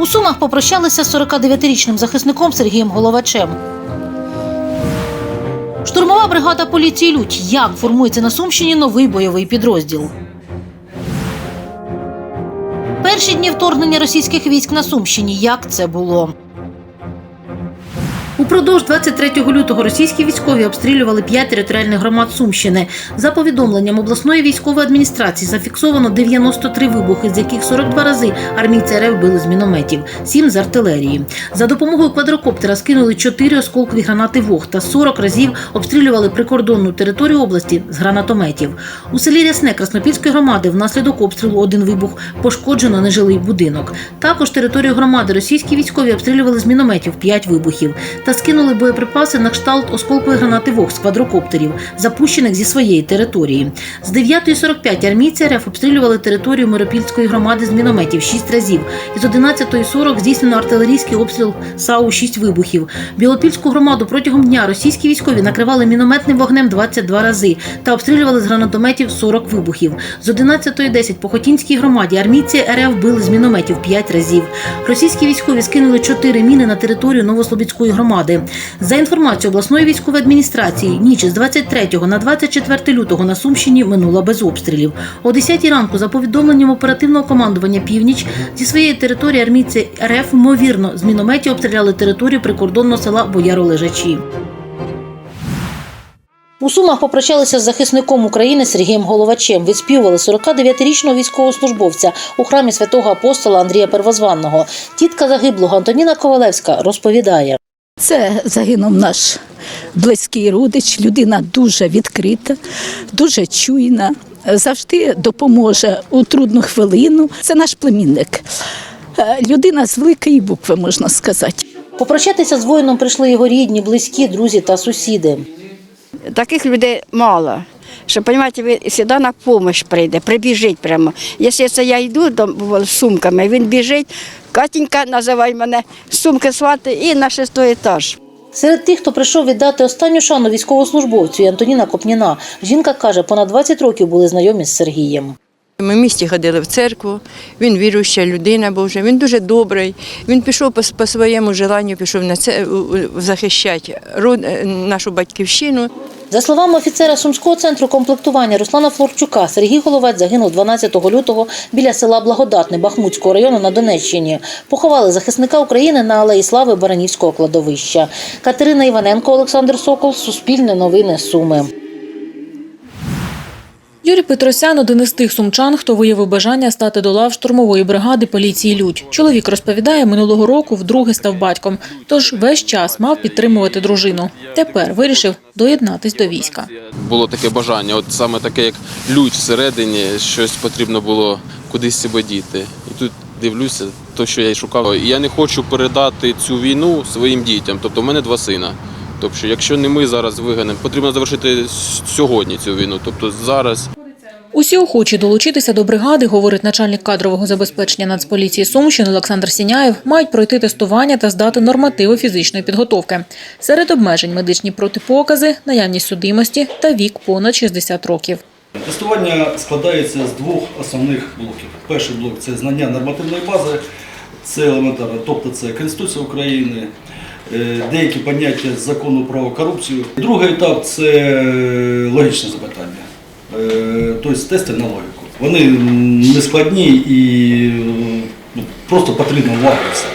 У Сумах попрощалися з 49-річним захисником Сергієм Головачем. Штурмова бригада поліції Лють. Як формується на Сумщині новий бойовий підрозділ? Перші дні вторгнення російських військ на Сумщині. Як це було? Упродовж 23 лютого російські військові обстрілювали п'ять територіальних громад Сумщини. За повідомленням обласної військової адміністрації зафіксовано 93 вибухи, з яких 42 рази армійці РФ били з мінометів, 7 з артилерії. За допомогою квадрокоптера скинули 4 осколкові гранати ВОГ та 40 разів обстрілювали прикордонну територію області з гранатометів. У селі Рясне Краснопільської громади внаслідок обстрілу один вибух пошкоджено нежилий будинок. Також територію громади російські військові обстрілювали з мінометів 5 вибухів та скинули боєприпаси на кшталт осколкової гранати ВОГ з квадрокоптерів, запущених зі своєї території. З 9.45 армійці РФ обстрілювали територію Миропільської громади з мінометів 6 разів. Із 11.40 здійснено артилерійський обстріл САУ 6 вибухів. Білопільську громаду протягом дня російські військові накривали мінометним вогнем 22 рази та обстрілювали з гранатометів 40 вибухів. З 11.10 по Хотінській громаді армійці РФ били з мінометів 5 разів. Російські військові скинули 4 міни на територію Новослобідської громади. За інформацією обласної військової адміністрації, ніч з 23 на 24 лютого на Сумщині минула без обстрілів. О 10 ранку, за повідомленням оперативного командування Північ, зі своєї території армійці РФ ймовірно з мінометів обстріляли територію прикордонного села Бояролежачі. У Сумах попрощалися з захисником України Сергієм Головачем. Відспівували 49-річного військовослужбовця у храмі святого апостола Андрія Первозванного. Тітка загиблого Антоніна Ковалевська розповідає. Це загинув наш близький родич, людина дуже відкрита, дуже чуйна, завжди допоможе у трудну хвилину. Це наш племінник. Е, Людина з великої букви, можна сказати. Попрощатися з воїном прийшли його рідні, близькі, друзі та сусіди. Таких людей мало. Що, розумієте, він завжди на допомогу прийде, прибіжить прямо. Якщо це я йду з сумками, він біжить, Катінька називай мене, сумки свати і на шестий етаж. Серед тих, хто прийшов віддати останню шану військовослужбовцю, Антоніна Копніна. Жінка каже, понад 20 років були знайомі з Сергієм. Ми в місті ходили в церкву, він віруюча людина Божа, він дуже добрий. Він пішов по, по своєму желанню, пішов на це захищати род, е, нашу батьківщину. За словами офіцера Сумського центру комплектування Руслана Флорчука, Сергій Головець загинув 12 лютого біля села Благодатне Бахмутського району на Донеччині. Поховали захисника України на алеї Слави Баранівського кладовища. Катерина Іваненко, Олександр Сокол, Суспільне новини Суми. Юрій Петросян один із тих сумчан, хто виявив бажання стати до лав штурмової бригади поліції Людь. Чоловік розповідає, минулого року вдруге став батьком, тож весь час мав підтримувати дружину. Тепер вирішив доєднатись до війська. було таке бажання, от саме таке, як лють всередині, щось потрібно було кудись себе діти. І тут дивлюся, то, що я й шукав. Я не хочу передати цю війну своїм дітям. Тобто, в мене два сина. Тобто, якщо не ми зараз виганемо, потрібно завершити сьогодні цю війну. Тобто зараз. Усі охочі долучитися до бригади, говорить начальник кадрового забезпечення Нацполіції Сумщини Олександр Сіняєв, мають пройти тестування та здати нормативи фізичної підготовки. Серед обмежень медичні протипокази, наявність судимості та вік понад 60 років. Тестування складається з двох основних блоків. Перший блок це знання нормативної бази, це елементарно, тобто це Конституція України, е, деякі поняття з закону про корупцію. Другий етап це е, логічне запитання, тобто тести на логіку. Вони не складні і ну, просто потрібно увага. все.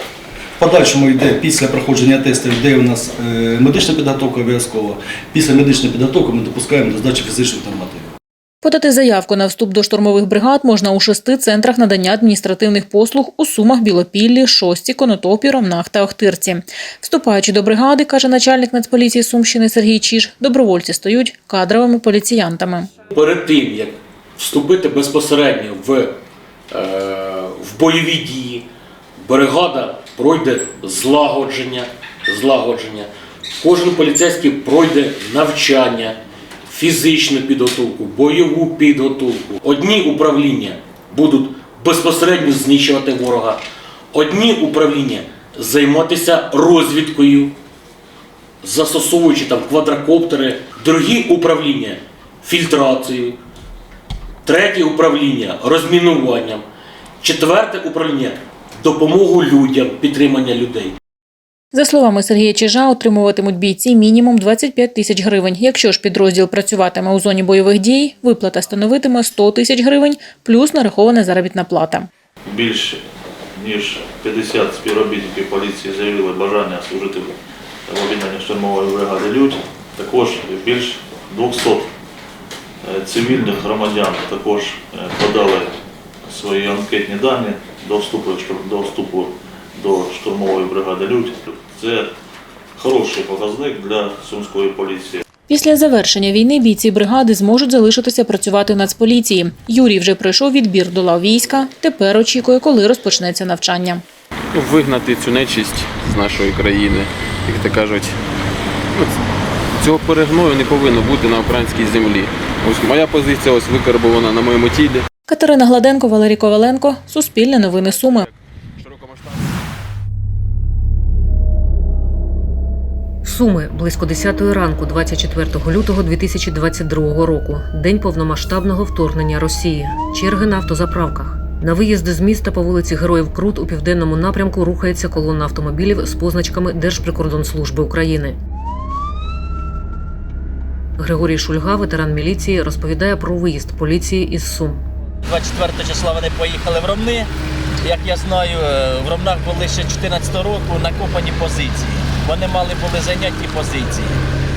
В подальшому йде після проходження тестів, йде у нас е, медична підготовка обов'язково. Після медичної підготовки ми допускаємо до здачі фізичних нормативів. Подати заявку на вступ до штурмових бригад можна у шести центрах надання адміністративних послуг у Сумах, Білопіллі, Шості, Конотопі, Ромнах та Охтирці. Вступаючи до бригади, каже начальник Нацполіції Сумщини Сергій Чіж, добровольці стають кадровими поліціянтами. перед тим, як вступити безпосередньо в, е, в бойові дії, бригада пройде злагодження, злагодження. Кожен поліцейський пройде навчання, фізичну підготовку, бойову підготовку. Одні управління будуть безпосередньо знищувати ворога, одні управління займатися розвідкою, застосовуючи там квадрокоптери, другі управління фільтрацією, третє управління розмінуванням, четверте управління допомогу людям, підтримання людей. За словами Сергія Чижа, отримуватимуть бійці мінімум 25 тисяч гривень. Якщо ж підрозділ працюватиме у зоні бойових дій, виплата становитиме 100 тисяч гривень плюс нарахована заробітна плата. Більше ніж 50 співробітників поліції заявили бажання служити в об'єднанні штурмової бригади Людь. Також більш 200 е, цивільних громадян також е, подали свої анкетні дані до вступу, до вступу до штурмової бригади Людь. Це хороший показник для сумської поліції. Після завершення війни бійці бригади зможуть залишитися працювати в Нацполіції. Юрій вже пройшов відбір до лав війська. Тепер очікує, коли розпочнеться навчання. Вигнати цю нечисть з нашої країни, як то кажуть. Цього перегною не повинно бути на українській землі. Ось моя позиція ось викарбована на моєму тілі. Катерина Гладенко, Валерій Коваленко, Суспільне новини Суми. Суми близько 10 ранку, 24 лютого 2022 року. День повномасштабного вторгнення Росії. Черги на автозаправках. На виїзди з міста по вулиці Героїв Крут у південному напрямку рухається колона автомобілів з позначками Держприкордонслужби України. Григорій Шульга, ветеран міліції, розповідає про виїзд поліції із Сум. 24 числа вони поїхали в Ромни. Як я знаю, е, в Ромнах були ще 14 року накопані позиції. Вони мали були зайняті позиції.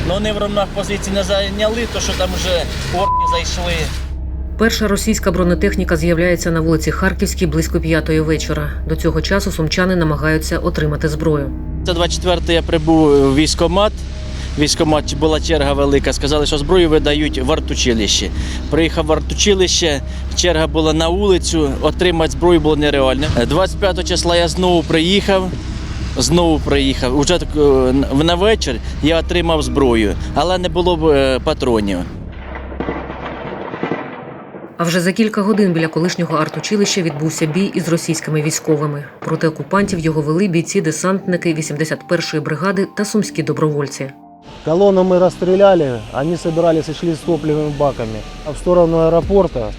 Ну вони в Ромнах позиції не зайняли, то що там вже орки зайшли. Перша російська бронетехніка з'являється на вулиці Харківській близько п'ятої вечора. До цього часу сумчани намагаються отримати зброю. Це 24 я прибув в військкомат. Військкомат була черга велика. Сказали, що зброю видають в артучилище. Приїхав в артучилище, черга була на вулицю, отримати зброю було нереально. 25 числа я знову приїхав Знову приїхав. Уже так, е, на вечір я отримав зброю, але не було е, патронів. А вже за кілька годин біля колишнього артучилища відбувся бій із російськими військовими. Проти окупантів його вели бійці-десантники 81-ї бригади та сумські добровольці. Колонну мы расстреляли, они собирались и шли с топливными баками в сторону аэропорта,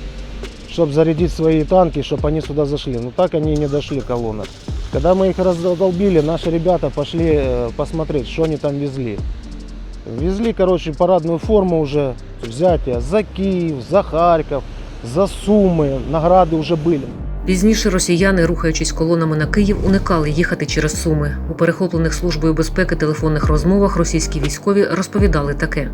чтобы зарядить свои танки, чтобы они сюда зашли. Но так они и не дошли, колонна. Когда мы их раздолбили, наши ребята пошли э, посмотреть, что они там везли. Везли, короче, парадную форму уже, взятие за Киев, за Харьков, за Сумы, награды уже были. Пізніше росіяни, рухаючись колонами на Київ, уникали їхати через Суми. У перехоплених службою безпеки телефонних розмовах російські військові розповідали таке.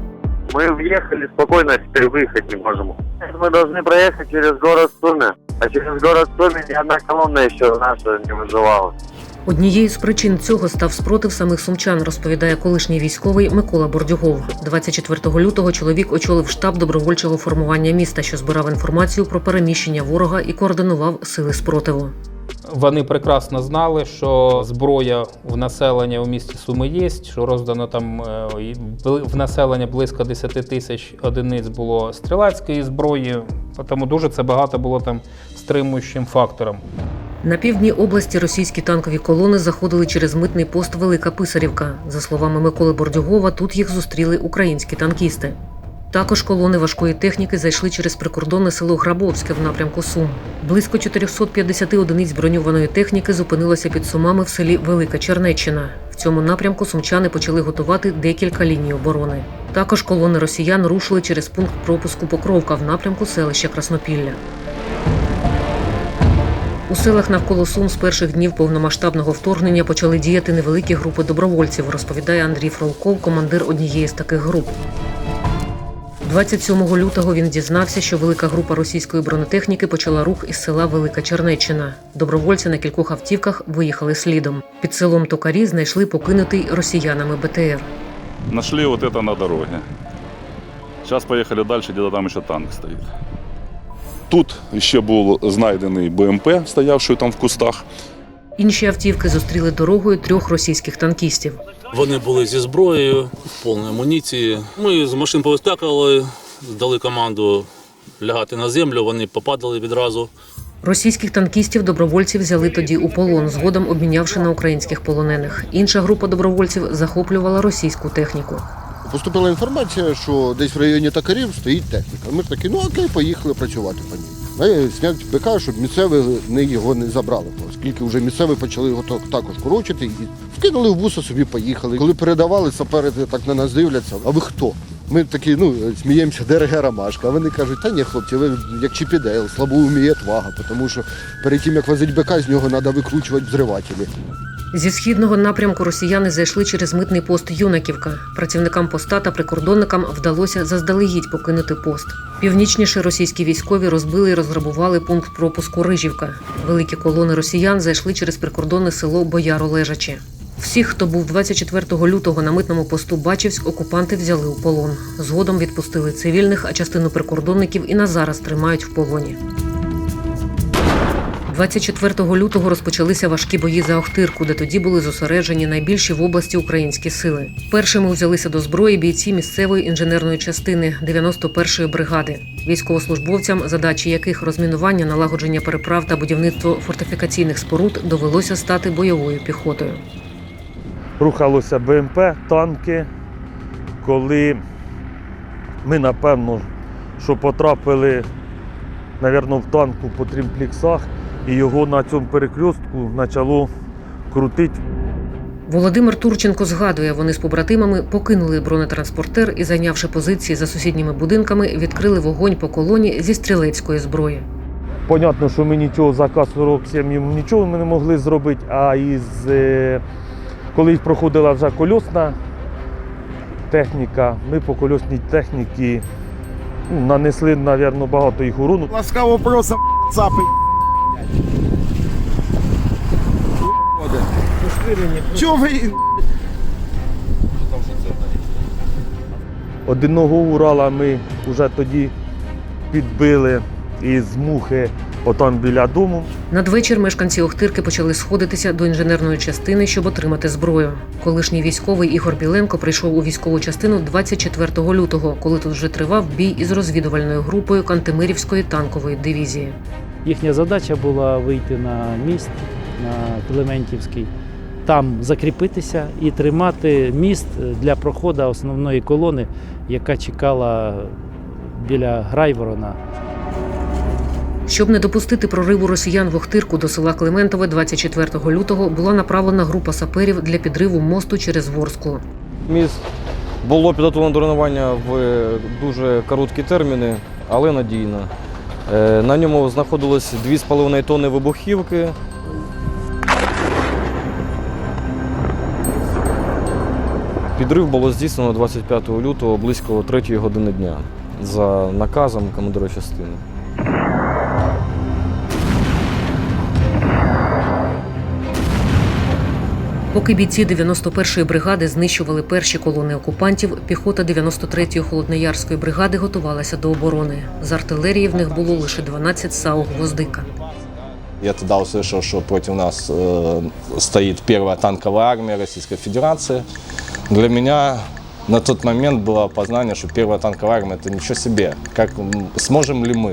Мы въехали спокойно, а теперь выехать не можем. Мы должны проехать через город Суми. А через город Суми ні одна колонна ще наша не виживала. Однією з причин цього став спротив самих сумчан, розповідає колишній військовий Микола Бордюгов. 24 лютого чоловік очолив штаб добровольчого формування міста, що збирав інформацію про переміщення ворога і координував сили спротиву. Вони прекрасно знали, що зброя в населення в місті Суми є, що роздано там е, в населення близько 10 тисяч одиниць було стрілецької зброї, тому дуже це багато було там стримуючим фактором. На півдні області російські танкові колони заходили через митний пост Велика Писарівка. За словами Миколи Бордюгова, тут їх зустріли українські танкісти. Також колони важкої техніки зайшли через прикордонне село Грабовське в напрямку Сум. Близько 450 одиниць броньованої техніки зупинилося під Сумами в селі Велика Чернеччина. В цьому напрямку сумчани почали готувати декілька ліній оборони. Також колони росіян рушили через пункт пропуску Покровка в напрямку селища Краснопілля. У селах навколо Сум з перших днів повномасштабного вторгнення почали діяти невеликі групи добровольців, розповідає Андрій Фролков, командир однієї з таких груп. 27 лютого він дізнався, що велика група російської бронетехніки почала рух із села Велика Чернеччина. Добровольці на кількох автівках виїхали слідом. Під селом Токарі знайшли покинутий росіянами БТР. Нашли вот это на дороге. Сейчас поехали дальше, где-то там еще танк стоит. Тут ще був знайдений БМП, стоявший там в кустах. Інші автівки зустріли дорогою трьох російських танкістів. Вони були зі зброєю, в повній амуніції. Ми з машин повискакували, дали команду лягати на землю, вони попадали відразу. Російських танкістів добровольці взяли тоді у полон, згодом обмінявши на українських полонених. Інша група добровольців захоплювала російську техніку. Поступила інформація, що десь в районі Токарів стоїть техніка. Ми ж такі, ну окей, поїхали працювати по ній. Має зняти БК, щоб місцеві не його не забрали, оскільки вже місцеві почали його також корочити і вкинули в буса, собі поїхали. Коли передавали, сапери так на нас дивляться. А ви хто? Ми такі, ну, сміємося, ДРГ Ромашка. А вони кажуть, та ні, хлопці, ви як Чіпідейл, слабо вміє твага, тому що перед тим, як возить БК, з нього треба викручувати взривателі. Зі східного напрямку росіяни зайшли через митний пост Юнаківка. Працівникам поста та прикордонникам вдалося заздалегідь покинути пост. Північніше російські військові розбили і розграбували пункт пропуску Рижівка. Великі колони росіян зайшли через прикордонне село Бояро Лежаче. Всіх, хто був 24 лютого на митному посту Бачівськ, окупанти взяли у полон. Згодом відпустили цивільних, а частину прикордонників і на зараз тримають в полоні. 24 лютого розпочалися важкі бої за Охтирку, де тоді були зосереджені найбільші в області українські сили. Першими взялися до зброї бійці місцевої інженерної частини 91-ї бригади, військовослужбовцям, задачі яких розмінування, налагодження переправ та будівництво фортифікаційних споруд довелося стати бойовою піхотою. рухалося БМП, танки, коли ми, напевно, що потрапили, напевно, в танку по тримплексах, і його на цьому перекрестку почало крутити. Володимир Турченко згадує, вони з побратимами покинули бронетранспортер і, зайнявши позиції за сусідніми будинками, відкрили вогонь по колоні зі стрілецької зброї. Понятно, що ми нічого за К-47 нічого ми не могли зробити, а із е, коли проходила вже кольосна техніка, ми по кольосній техніці ну, нанесли, мабуть, багато їх урону. Ласкаво просим, цапи. Чого ви? Одного Урала ми вже тоді підбили із мухи отам біля дому. Надвечір мешканці Охтирки почали сходитися до інженерної частини, щоб отримати зброю. Колишній військовий Ігор Біленко прийшов у військову частину 24 лютого, коли тут вже тривав бій із розвідувальною групою Кантемирівської танкової дивізії. Їхня задача була вийти на міст на Клементівський, там закріпитися і тримати міст для проходу основної колони, яка чекала біля Грайворона. Щоб не допустити прориву росіян в Охтирку до села Клементове 24 лютого була направлена група саперів для підриву мосту через Ворсклу. Міст було підготовлено до руйнування в дуже короткі терміни, але надійно. Е, На ньому знаходилось 2,5 тонни вибухівки. Підрив було здійснено 25 лютого близько 3 години дня за наказом командира частини. Поки бійці 91-ї бригади знищували перші колони окупантів, піхота 93-ї холодноярської бригади готувалася до оборони. З артилерії в них було лише 12 САУ «Гвоздика». Я тогда услышал, что против нас э, стоит первая танковая армия Российской Федерации. Для меня на тот момент было познание, что первая танковая армия это ничего себе. Как м, сможем ли мы?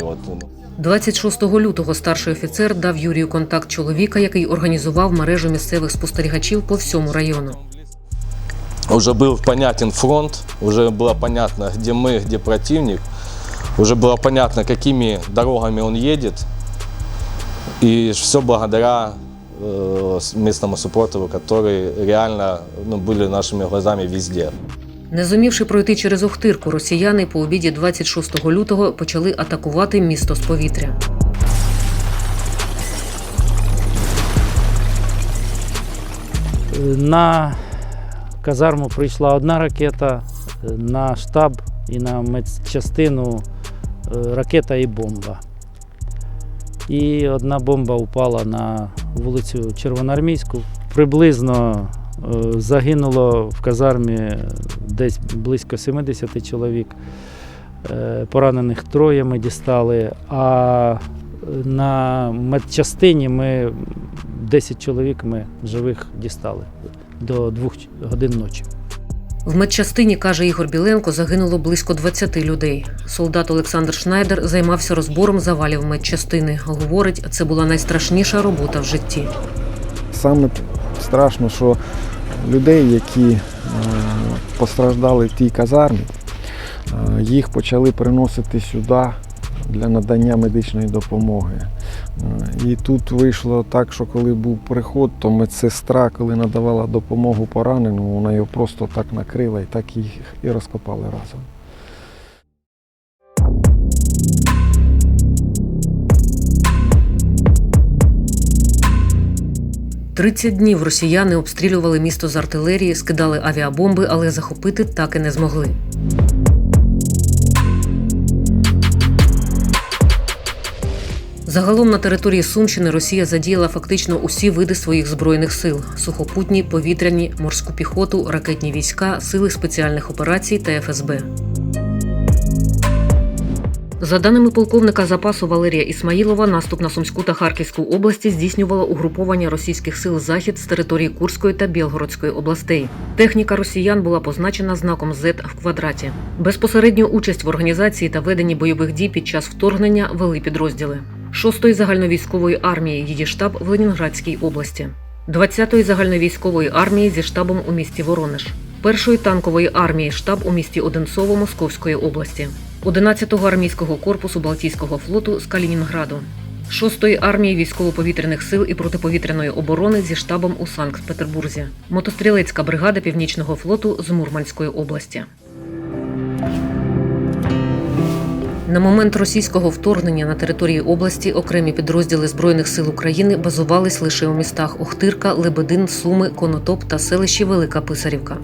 Вот, 26 лютого старший офіцер дав Юрію контакт чоловіка, який організував мережу місцевих спостерігачів по всьому району. уже был понятен фронт, уже было понятно, где мы, где противник, уже было понятно, какими дорогами он едет. И все благодаря э, с- местному супротиву, которые реально ну, были нашими глазами везде. Не зумівши пройти через Охтирку, росіяни по обіді 26 лютого почали атакувати місто з повітря. На казарму прийшла одна ракета, на штаб і на медчастину е, ракета і бомба. І одна бомба впала на вулицю Червоноармійську. Приблизно загинуло в казармі десь близько 70 чоловік. Е, Поранених троє ми дістали, а на медчастині ми 10 чоловік ми живих дістали до 2 годин ночі. В медчастині, каже Ігор Біленко, загинуло близько 20 людей. Солдат Олександр Шнайдер займався розбором завалів медчастини. Говорить, це була найстрашніша робота в житті. Саме страшно, що людей, які е, постраждали в тій казармі, е, їх почали переносити сюди, для надання медичної допомоги. Е, І тут вийшло так, що коли був приход, то медсестра, коли надавала допомогу пораненому, вона його просто так накрила і так їх і розкопали разом. Тридцять днів росіяни обстрілювали місто з артилерії, скидали авіабомби, але захопити так і не змогли. Загалом на території Сумщини Росія задіяла фактично усі види своїх збройних сил: сухопутні, повітряні, морську піхоту, ракетні війська, сили спеціальних операцій та ФСБ. За даними полковника запасу Валерія Ісмаїлова, наступ на Сумську та Харківську області здійснювало угруповання російських сил Захід з території Курської та Білгородської областей. Техніка росіян була позначена знаком Z в квадраті. Безпосередню участь в організації та веденні бойових дій під час вторгнення вели підрозділи 6-ї загальновійськової армії, її штаб в Ленінградській області, 20-ї загальновійськової армії зі штабом у місті Воронеж, 1-ї танкової армії штаб у місті Одинцово Московської області. 11-го армійського корпусу Балтійського флоту з Калінінграду, 6-ї армії військово-повітряних сил і протиповітряної оборони зі штабом у Санкт-Петербурзі, мотострілецька бригада Північного флоту з Мурманської області. На момент російського вторгнення на території області окремі підрозділи Збройних сил України базувались лише у містах Охтирка, Лебедин, Суми, Конотоп та селищі Велика Писарівка.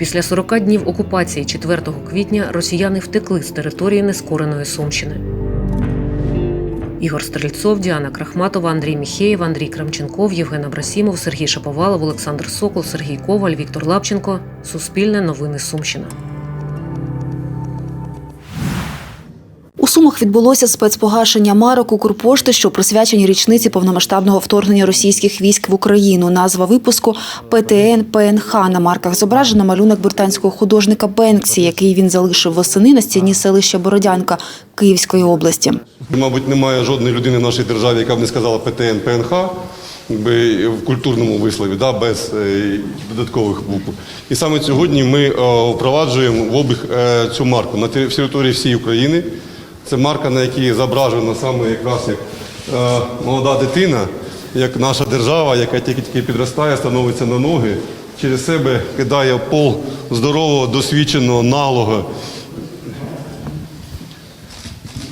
Після 40 днів окупації 4 квітня росіяни втекли з території нескореної Сумщини. Ігор Стрельцов, Діана Крахматова, Андрій Міхеєв, Андрій Крамченков, Євген Абрасімов, Сергій Шаповалов, Олександр Сокол, Сергій Коваль, Віктор Лапченко. Суспільне новини Сумщина. Сумах відбулося спецпогашення марок Укрпошти, що присвячені річниці повномасштабного вторгнення російських військ в Україну. Назва випуску ПТН ПНХ. На марках зображено малюнок британського художника Бенксі, який він залишив восени на стіні селища Бородянка Київської області. Мабуть, немає жодної людини в нашій державі, яка б не сказала ПТН, ПНХ в культурному вислові, да, без е, додаткових букв. І саме сьогодні ми е, впроваджуємо в обіг е, цю марку на тери- території всієї України. Це марка, на якій зображена саме якраз як е, молода дитина, як наша держава, яка тільки-тільки підростає, становиться на ноги, через себе кидає пол здорового, досвідченого, налого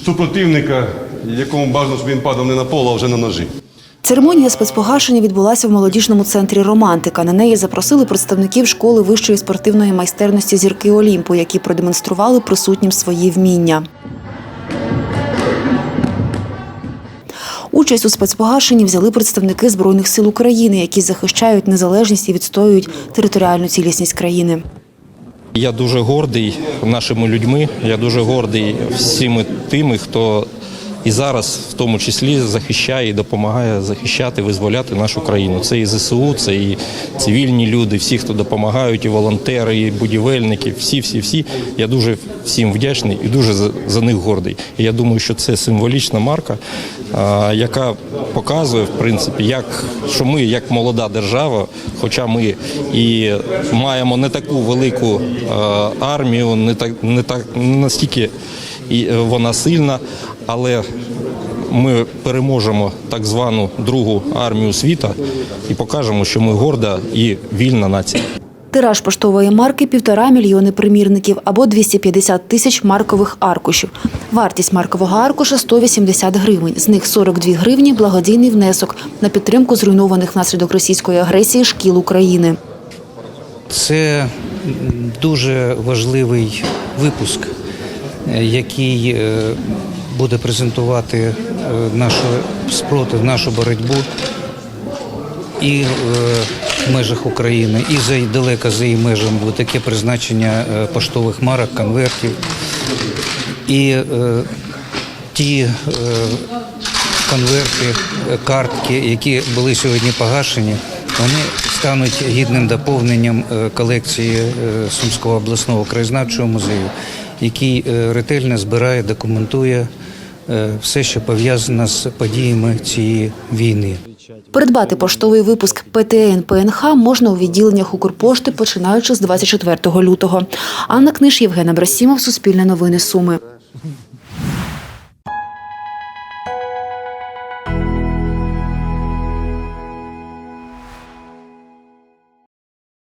супротивника, якому бажано, щоб він падав не на пол, а вже на ножі. Церемонія спецпогашення відбулася в молодіжному центрі Романтика. На неї запросили представників школи вищої спортивної майстерності зірки Олімпу, які продемонстрували присутнім свої вміння. Участь у спецпогашенні взяли представники Збройних сил України, які захищають незалежність і відстоюють територіальну цілісність країни. Я дуже гордий нашими людьми. Я дуже гордий всіми тими, хто і зараз, в тому числі, захищає і допомагає захищати, визволяти нашу країну. Це і ЗСУ, це і цивільні люди, всі, хто допомагають, і волонтери, і будівельники, всі, всі, всі. Я дуже всім вдячний і дуже за, них гордий. І я думаю, що це символічна марка, яка показує, в принципі, як що ми, як молода держава, хоча ми і маємо не таку велику армію, не так не так настільки і е, вона сильна, але ми переможемо так звану другу армію світа і покажемо, що ми горда і вільна нація. Тираж поштової марки півтора мільйони примірників або 250 тисяч маркових аркушів. Вартість маркового аркуша 180 гривень. З них 42 гривні благодійний внесок на підтримку зруйнованих внаслідок російської агресії шкіл України. Це дуже важливий випуск, який е, буде презентувати е, нашу спротив, нашу боротьбу і е, в межах України, і за далеко за її межами, бо таке призначення поштових марок, конвертів. І ті конверти, картки, які були сьогодні погашені, вони стануть гідним доповненням колекції Сумського обласного краєзнавчого музею, який е, ретельно збирає, документує е, все, що пов'язано з подіями цієї війни. Придбати поштовий випуск ПТН ПНХ можна у відділеннях Укрпошти, починаючи з 24 лютого. Анна Книж, Євген Абрасімов, Суспільне новини Суми.